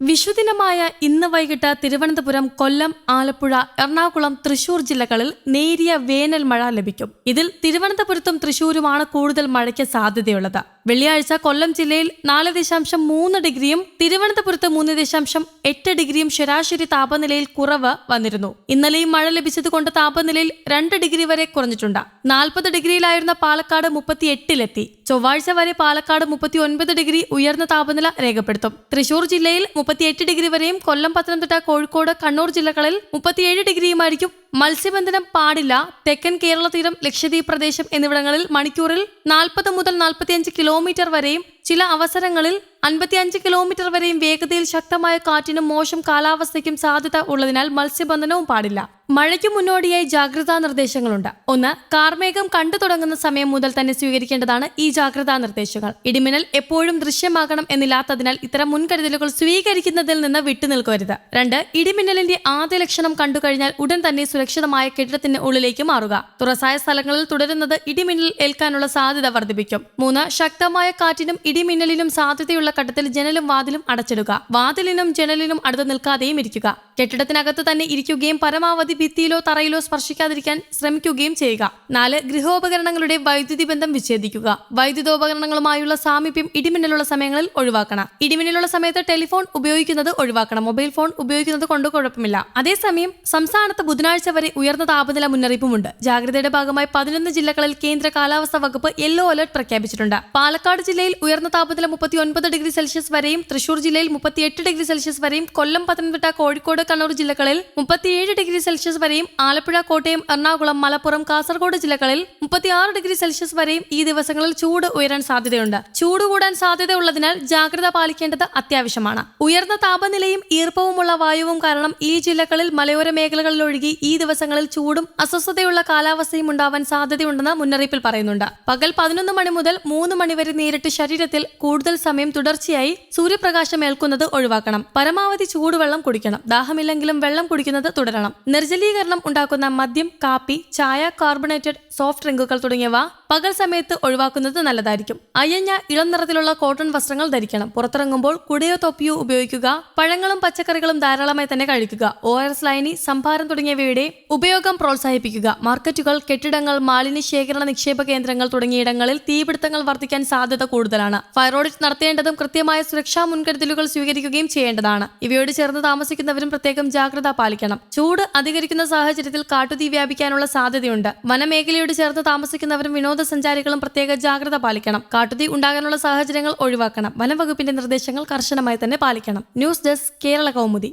വിഷുദിനമായ ഇന്ന് വൈകിട്ട് തിരുവനന്തപുരം കൊല്ലം ആലപ്പുഴ എറണാകുളം തൃശൂർ ജില്ലകളിൽ നേരിയ വേനൽ മഴ ലഭിക്കും. ഇതിൽ തിരുവനന്തപുരത്തും തൃശൂരുമാണ് കൂടുതൽ മഴയ്ക്ക് സാധ്യതയുള്ളത്. വെള്ളിയാഴ്ച കൊല്ലം ജില്ലയിൽ നാല് ദശാംശം മൂന്ന് ഡിഗ്രിയും തിരുവനന്തപുരത്ത് മൂന്ന് ദശാംശം എട്ട് ഡിഗ്രിയും ശരാശരി താപനിലയിൽ കുറവ് വന്നിരുന്നു. ഇന്നലെയും മഴ ലഭിച്ചതുകൊണ്ട് താപനിലയിൽ രണ്ട് ഡിഗ്രി വരെ കുറഞ്ഞിട്ടുണ്ട്. നാൽപ്പത് ഡിഗ്രിയിലായിരുന്ന പാലക്കാട് മുപ്പത്തി എട്ടിലെത്തി ചൊവ്വാഴ്ച വരെ പാലക്കാട് മുപ്പത്തി ഒൻപത് ഡിഗ്രി ഉയർന്ന താപനില രേഖപ്പെടുത്തും. തൃശൂർ ജില്ലയിൽ മുപ്പത്തിയെട്ട് ഡിഗ്രി വരെയും കൊല്ലം പത്തനംതിട്ട കോഴിക്കോട് കണ്ണൂർ ജില്ലകളിൽ മുപ്പത്തിയേഴ് ഡിഗ്രിയുമായിരിക്കും മത്സ്യബന്ധനം പാടില്ല. തെക്കൻ കേരള തീരം ലക്ഷദ്വീപ് പ്രദേശം എന്നിവിടങ്ങളിൽ മണിക്കൂറിൽ നാൽപ്പത് മുതൽ നാൽപ്പത്തിയഞ്ച് കിലോമീറ്റർ വരെയും ചില അവസരങ്ങളിൽ അൻപത്തിയഞ്ച് കിലോമീറ്റർ വരെയും വേഗതയിൽ ശക്തമായ കാറ്റിനും മോശം കാലാവസ്ഥയ്ക്കും സാധ്യത ഉള്ളതിനാൽ മത്സ്യബന്ധനവും പാടില്ല. മഴയ്ക്ക് മുന്നോടിയായി ജാഗ്രതാ നിർദ്ദേശങ്ങളുണ്ട്. ഒന്ന് കാർമേഘം കണ്ടു തുടങ്ങുന്ന സമയം മുതൽ തന്നെ സ്വീകരിക്കേണ്ടതാണ് ഈ ജാഗ്രതാ നിർദ്ദേശങ്ങൾ. ഇടിമിന്നൽ എപ്പോഴും ദൃശ്യമാകണം എന്നില്ലാത്തതിനാൽ ഇത്തരം മുൻകരുതലുകൾ സ്വീകരിക്കുന്നതിൽ നിന്ന് വിട്ടുനിൽക്കരുത്. രണ്ട് ഇടിമിന്നലിന്റെ ആദ്യ ലക്ഷണം കണ്ടു കഴിഞ്ഞാൽ ഉടൻ തന്നെ സുരക്ഷിതമായ കെട്ടിടത്തിന് ഉള്ളിലേക്ക് മാറുക. തുറസായ സ്ഥലങ്ങളിൽ തുടരുന്നത് ഇടിമിന്നൽ ഏൽക്കാനുള്ള സാധ്യത വർദ്ധിപ്പിക്കും. മൂന്ന് ശക്തമായ കാറ്റിനും ഇടിമിന്നലിനും സാധ്യതയുള്ള ഘട്ടത്തിൽ ജനലും വാതിലും അടച്ചിടുക. വാതിലിനും ജനലിനും അടുത്ത് നിൽക്കാതെയും ഇരിക്കുക. കെട്ടിടത്തിനകത്ത് തന്നെ ഇരിക്കുകയും പരമാവധി ഭിത്തിയിലോ തറയിലോ സ്പർശിക്കാതിരിക്കാൻ ശ്രമിക്കുകയും ചെയ്യുക. നാല് ഗൃഹോപകരണങ്ങളുടെ വൈദ്യുതി ബന്ധം വിച്ഛേദിക്കുക. വൈദ്യുതോപകരണങ്ങളുമായുള്ള സാമീപ്യം ഇടിമിന്നലുള്ള സമയങ്ങളിൽ ഒഴിവാക്കണം. ഇടിമിന്നലുള്ള സമയത്ത് ടെലിഫോൺ ഉപയോഗിക്കുന്നത് ഒഴിവാക്കണം. മൊബൈൽ ഫോൺ ഉപയോഗിക്കുന്നത് കൊണ്ട് കുഴപ്പമില്ല. അതേസമയം സംസ്ഥാനത്ത് ബുധനാഴ്ച വരെ ഉയർന്ന താപനില മുന്നറിയിപ്പുമുണ്ട്. ജാഗ്രതയുടെ ഭാഗമായി പതിനൊന്ന് ജില്ലകളിൽ കേന്ദ്ര കാലാവസ്ഥാ വകുപ്പ് യെല്ലോ അലർട്ട് പ്രഖ്യാപിച്ചിട്ടുണ്ട്. പാലക്കാട് ജില്ലയിൽ ഉയർന്ന താപനില മുപ്പത്തി ഡിഗ്രി സെൽഷ്യസ് വരെയും തൃശൂർ ജില്ലയിൽ മുപ്പത്തിയെട്ട് ഡിഗ്രി സെൽഷ്യസ് വരെയും കൊല്ലം പത്തനംതിട്ട കോഴിക്കോട് കണ്ണൂർ ജില്ലകളിൽ മുപ്പത്തിയേഴ് ഡിഗ്രി സെൽഷ്യസ് വരെയും ആലപ്പുഴ കോട്ടയം എറണാകുളം മലപ്പുറം കാസർഗോഡ് ജില്ലകളിൽ മുപ്പത്തിയാറ് ഡിഗ്രി സെൽഷ്യസ് വരെയും ഈ ദിവസങ്ങളിൽ ചൂട് ഉയരാൻ സാധ്യതയുണ്ട്. ചൂട് കൂടാൻ സാധ്യതയുള്ളതിനാൽ ജാഗ്രത പാലിക്കേണ്ടത് അത്യാവശ്യമാണ്. ഉയർന്ന താപനിലയും ഈർപ്പവുമുള്ള വായുവും കാരണം ഈ ജില്ലകളിൽ മലയോര മേഖലകളിൽ ഒഴുകി ഈ ദിവസങ്ങളിൽ ചൂടും അസ്വസ്ഥതയുള്ള കാലാവസ്ഥയും ഉണ്ടാവാൻ സാധ്യതയുണ്ടെന്ന് മുന്നറിയിപ്പിൽ പറയുന്നുണ്ട്. പകൽ പതിനൊന്ന് മണി മുതൽ മൂന്ന് മണി വരെ നേരിട്ട് ശരീരത്തിൽ കൂടുതൽ സമയം തുടർച്ചയായി സൂര്യപ്രകാശം ഏൽക്കുന്നത് ഒഴിവാക്കണം. പരമാവധി ചൂടുവെള്ളം കുടിക്കണം. ദാഹമില്ലെങ്കിലും വെള്ളം കുടിക്കുന്നത് തുടരണം. നിർജലീകരണം ഉണ്ടാക്കുന്ന മദ്യം കാപ്പി ചായ കാർബണേറ്റഡ് സോഫ്റ്റ് ഡ്രിങ്കുകൾ തുടങ്ങിയവ പകൽ സമയത്ത് ഒഴിവാക്കുന്നത് നല്ലതായിരിക്കും. അയഞ്ഞ ഇളം നിറത്തിലുള്ള കോട്ടൺ വസ്ത്രങ്ങൾ ധരിക്കണം. പുറത്തിറങ്ങുമ്പോൾ കുടയോ തൊപ്പിയോ ഉപയോഗിക്കുക. പഴങ്ങളും പച്ചക്കറികളും ധാരാളമായി തന്നെ കഴിക്കുക. ഒ ആർ എസ് ലൈനി സംഭാരം തുടങ്ങിയവയുടെ ഉപയോഗം പ്രോത്സാഹിപ്പിക്കുക. മാർക്കറ്റുകൾ കെട്ടിടങ്ങൾ മാലിന്യ ശേഖരണ നിക്ഷേപ കേന്ദ്രങ്ങൾ തുടങ്ങിയിടങ്ങളിൽ തീപിടുത്തങ്ങൾ വർദ്ധിക്കാൻ സാധ്യത കൂടുതലാണ്. ഫയർ ഓഡിറ്റ് നടത്തേണ്ടതും കൃത്യമായ സുരക്ഷാ മുൻകരുതലുകൾ സ്വീകരിക്കുകയും ചെയ്യേണ്ടതാണ്. ഇവയോട് ചേർന്ന് താമസിക്കുന്നവരും പ്രത്യേകം ജാഗ്രത പാലിക്കണം. ചൂട് അധികരിക്കുന്ന സാഹചര്യത്തിൽ കാട്ടുതീ വ്യാപിക്കാനുള്ള സാധ്യതയുണ്ട്. വനമേഖലയോട് ചേർന്ന് താമസിക്കുന്നവരും വിനോദസഞ്ചാരികളും പ്രത്യേക ജാഗ്രത പാലിക്കണം. കാട്ടുതീ ഉണ്ടാകാനുള്ള സാഹചര്യങ്ങൾ ഒഴിവാക്കണം. വനംവകുപ്പിന്റെ നിർദ്ദേശങ്ങൾ കർശനമായി തന്നെ പാലിക്കണം. News desk Kerala Kaumudi.